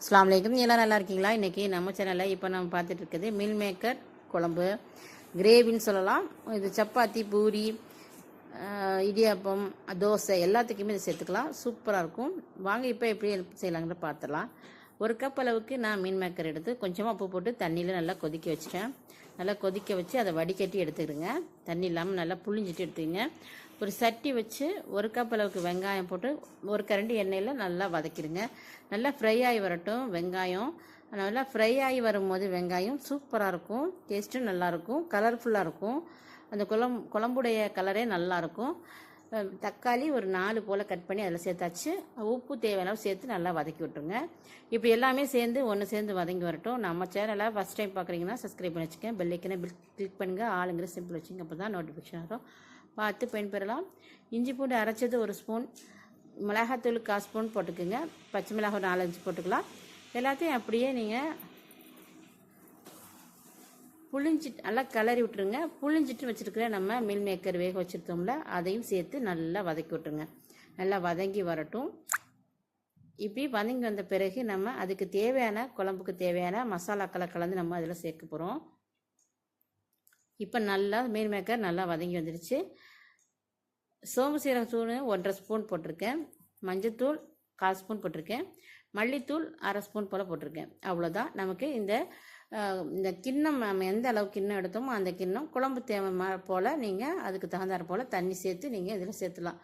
அஸ்லாம் வலைக்கம் எல்லாம் நல்லா இருக்கீங்களா? இன்றைக்கி நம்ம சேனலில் இப்போ நம்ம பார்த்துட்டு இருக்குது மில் மேக்கர் குழம்பு. கிரேவின்னு சொல்லலாம். இது சப்பாத்தி பூரி இடியாப்பம் தோசை எல்லாத்துக்குமே இது சேர்த்துக்கலாம். சூப்பராக இருக்கும். வாங்க இப்போ எப்படி செய்யலாங்கிற பார்த்துடலாம். ஒரு கப் அளவுக்கு நான் மீன் மேக்கர் எடுத்து கொஞ்சமாக உப்பு போட்டு தண்ணியில் நல்லா கொதிக்க வச்சிட்டேன். நல்லா கொதிக்க வச்சு அதை வடிகட்டி எடுத்துக்கிடுங்க. தண்ணி இல்லாமல் நல்லா புழிஞ்சிட்டு எடுத்துக்கங்க ஒரு சட்டி வச்சு ஒரு கப் அளவுக்கு வெங்காயம் போட்டு ஒரு கரண்டி எண்ணெயில் நல்லா வதக்கிடுங்க. நல்லா ஃப்ரை ஆகி வரட்டும் வெங்காயம். நல்லா ஃப்ரை ஆகி வரும்போது வெங்காயம் சூப்பராக இருக்கும். டேஸ்ட்டும் நல்லாயிருக்கும் கலர்ஃபுல்லாக இருக்கும். அந்த குழம் குழம்புடைய கலரே நல்லாயிருக்கும் தக்காளி ஒரு நாலு போல் கட் பண்ணி அதில் சேர்த்தாச்சு. உப்பு தேவையான சேர்த்து நல்லா வதக்கி விட்டுருங்க. இப்போ எல்லாமே சேர்ந்து ஒன்று சேர்ந்து வதங்கி வரட்டும். நம்ம சேனலை ஃபஸ்ட் டைம் பார்க்குறீங்கன்னா சப்ஸ்கிரைப் பண்ணி வச்சுக்கேன் பெல்லைக்கனை பில் கிளிக் பண்ணுங்கள் ஆளுங்கிற சிம்பிள் வச்சுங்க அப்போ தான் நோட்டிஃபிகேஷன் வரும். பார்த்து பயன்பெறலாம். இஞ்சி பூண்டு அரைச்சது ஒரு ஸ்பூன். மிளகாத்தூள் கால் ஸ்பூன் போட்டுக்கோங்க. பச்சை மிளகாய் ஒரு நாலஞ்சு போட்டுக்கலாம். எல்லாத்தையும் அப்படியே நீங்கள் புளிஞ்சிட்டு நல்லா கிளறி விட்டுருங்க. புளிஞ்சிட்டு வச்சுருக்கிற நம்ம மீல் மேக்கர் வேக வச்சுருக்கோம்ல அதையும் சேர்த்து நல்லா வதக்கி விட்டுருங்க. நல்லா வதங்கி வரட்டும். இப்படி வதங்கி வந்த பிறகு நம்ம அதுக்கு தேவையான குழம்புக்கு தேவையான மசாலாக்களை கலந்து நம்ம அதில் சேர்க்க போகிறோம் இப்போ நல்லா மீன் மேக்கர் நல்லா வதங்கி வந்துடுச்சு சோம்பு சீரக தூள் ஒன்றரை ஸ்பூன் போட்டிருக்கேன். மஞ்சத்தூள் கால் ஸ்பூன் போட்டிருக்கேன். மல்லித்தூள் அரை ஸ்பூன் போல் போட்டிருக்கேன். அவ்வளோதான் நமக்கு இந்த இந்த கிண்ணம் நம்ம எந்த அளவு கிண்ணம் எடுத்தோமோ அந்த கிண்ணம் குழம்பு தேவை போல் நீங்கள் அதுக்கு தகுந்தாற் போல் தண்ணி சேர்த்து நீங்கள் இதில் சேர்த்துலாம்.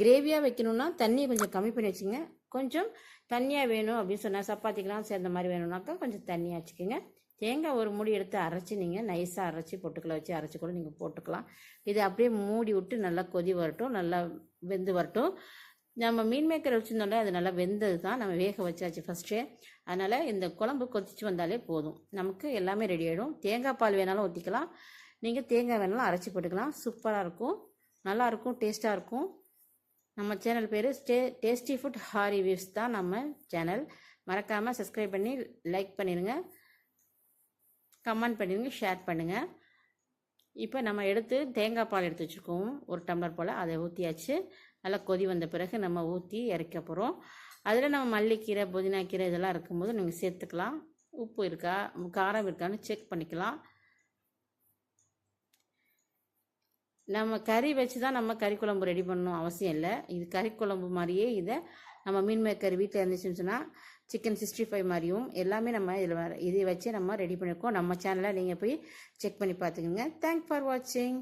கிரேவியாக வைக்கணும்னா தண்ணியை கொஞ்சம் கம்மி பண்ணி வச்சுங்க கொஞ்சம் தண்ணியாக வேணும் அப்படின்னு சொன்னால் சப்பாத்திக்கெலாம் சேர்ந்த மாதிரி வேணும்னாக்கா கொஞ்சம் தண்ணியாக வச்சுக்கோங்க. தேங்காய் ஒரு மூடி எடுத்து அரைச்சி நீங்கள் நைஸாக அரைச்சி பொட்டுக்களை வச்சு அரைச்சி கூட நீங்கள் போட்டுக்கலாம். இதை அப்படியே மூடி விட்டு நல்லா கொதி வரட்டும் நல்லா வெந்து வரட்டும். நம்ம மீன் மேக்கர் வச்சுருந்தோம்ல அது நல்லா வெந்தது தான் நம்ம வேக வச்சாச்சு ஃபஸ்ட்டே அதனால் இந்த குழம்பு கொதிச்சு வந்தாலே போதும். நமக்கு எல்லாமே ரெடி ஆகிடும் தேங்காய் பால் வேணாலும் ஊற்றிக்கலாம் நீங்கள் தேங்காய் வேணாலும் அரைச்சி போட்டுக்கலாம். சூப்பராக இருக்கும். நல்லாயிருக்கும் டேஸ்ட்டாக இருக்கும். நம்ம சேனல் பேர் stay tasty food Harry views தான் நம்ம சேனல் மறக்காமல் சப்ஸ்கிரைப் பண்ணி லைக் பண்ணிடுங்க கமெண்ட் பண்ணிடுங்க ஷேர் பண்ணுங்கள் இப்போ நம்ம எடுத்து தேங்காய் பால் எடுத்து வச்சுருக்கோம். ஒரு டம்ளர் போல் அதை ஊற்றியாச்சு நல்லா கொதி வந்த பிறகு நம்ம ஊற்றி இறக்க போகிறோம் அதில் நம்ம மல்லிக்கீரை புதினா கீரை இதெல்லாம் இருக்கும்போது நீங்கள் சேர்த்துக்கலாம். உப்பு இருக்கா காரம் இருக்கான்னு செக் பண்ணிக்கலாம். நம்ம கறி வச்சு தான் நம்ம கறி குழம்பு ரெடி பண்ணணும் அவசியம் இல்லை. இது கறி குழம்பு மாதிரியே இதை நம்ம மீன் மேக்கர் வீட்டில் இருந்துச்சுன்னு சொன்னால் சிக்கன் சிக்ஸ்டி ஃபைவ் மாதிரியும் எல்லாமே நம்ம இதில் வர இதை வச்சு நம்ம ரெடி பண்ணியிருக்கோம் நம்ம சேனலை நீங்கள் போய் செக் பண்ணி பார்த்துக்கோங்க. தேங்க் ஃபார் வாட்சிங்